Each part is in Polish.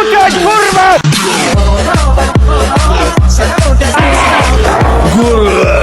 Uciąć, kurwa! Kurwa!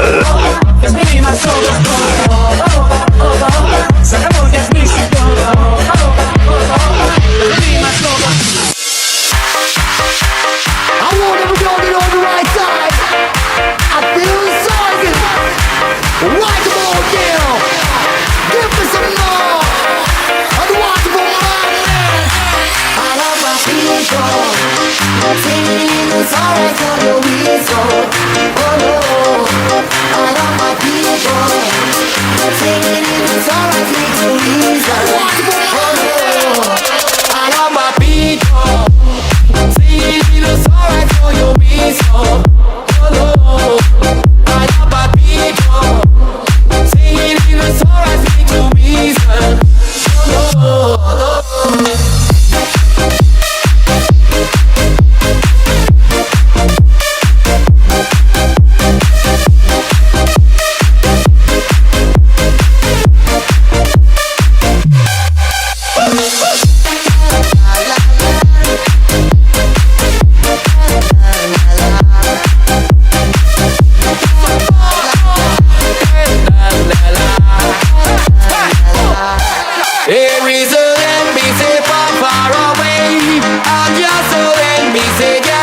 세계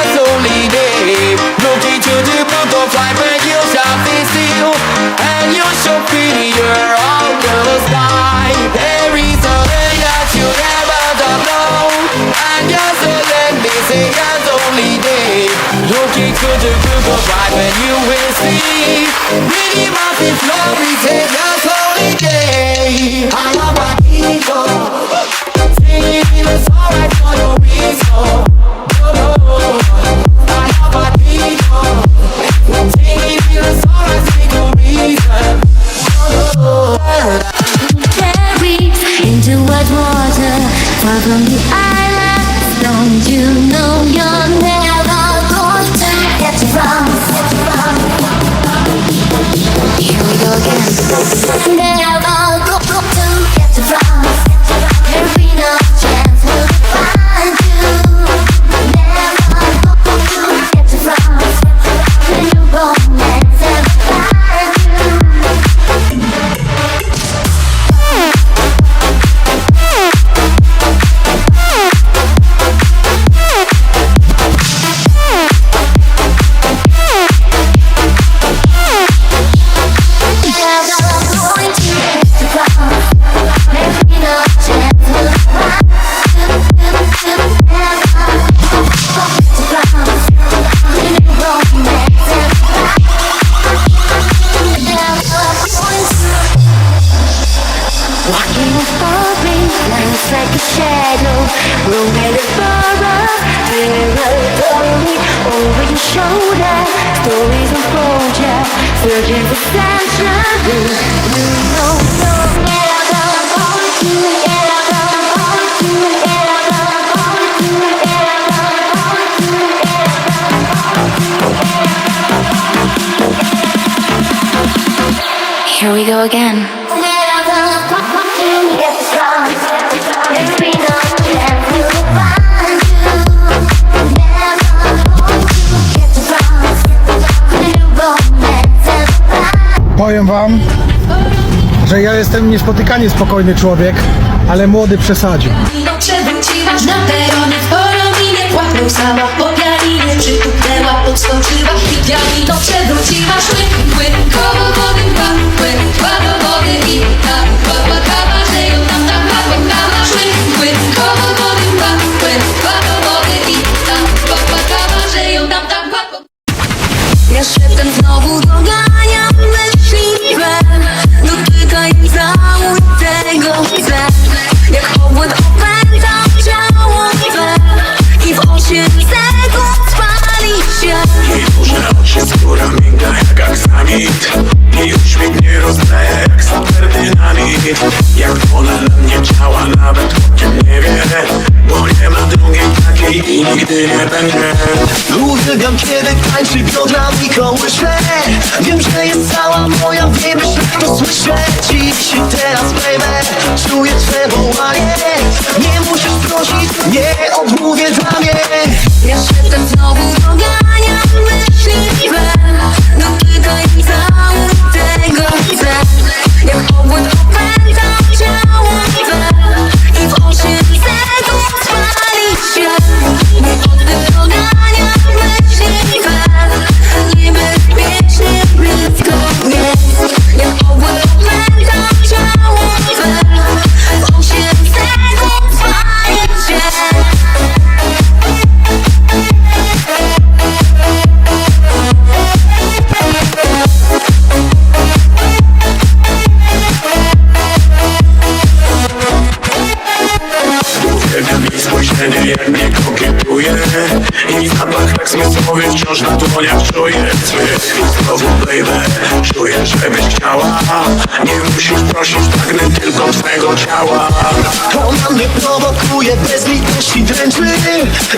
Lines like a shadow. Moving further Mirror over your shoulder. Stories unfold Yeah, Searching for sunshine You know you'll never want to ever ever ever ever Here we go again. Powiem wam, że ja jestem niespotykanie spokojny człowiek, ale młody przesadził. Przewróciłaś na peronie w porominie po pianinie podskoczyła i pianino Przewróciłaś łyk, łyk Koło wody, łyk, dwa do wody i Uwielbiam kiedy tańczy biodrami kołysze Wiem, że jest cała moja, wiem, że to słyszę. Dziś i teraz, baby, czuję Twe wołanie. Nie musisz prosić, nie odmówię dla mnie Ja się tak znowu doganiam myśli. Czuję i znowu baby Czuję, żebyś chciała. Nie musisz prosić, pragnę tylko twego ciała. Ona mnie prowokuje, bez litości dręczy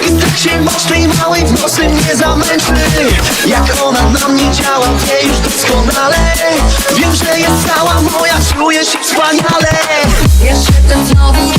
I tak się tej małej w nosy mnie zamęczy. Jak ona na mnie działa, wie już doskonale. Wiem, że jest cała moja, czuję się wspaniale. Jeszcze ten znowu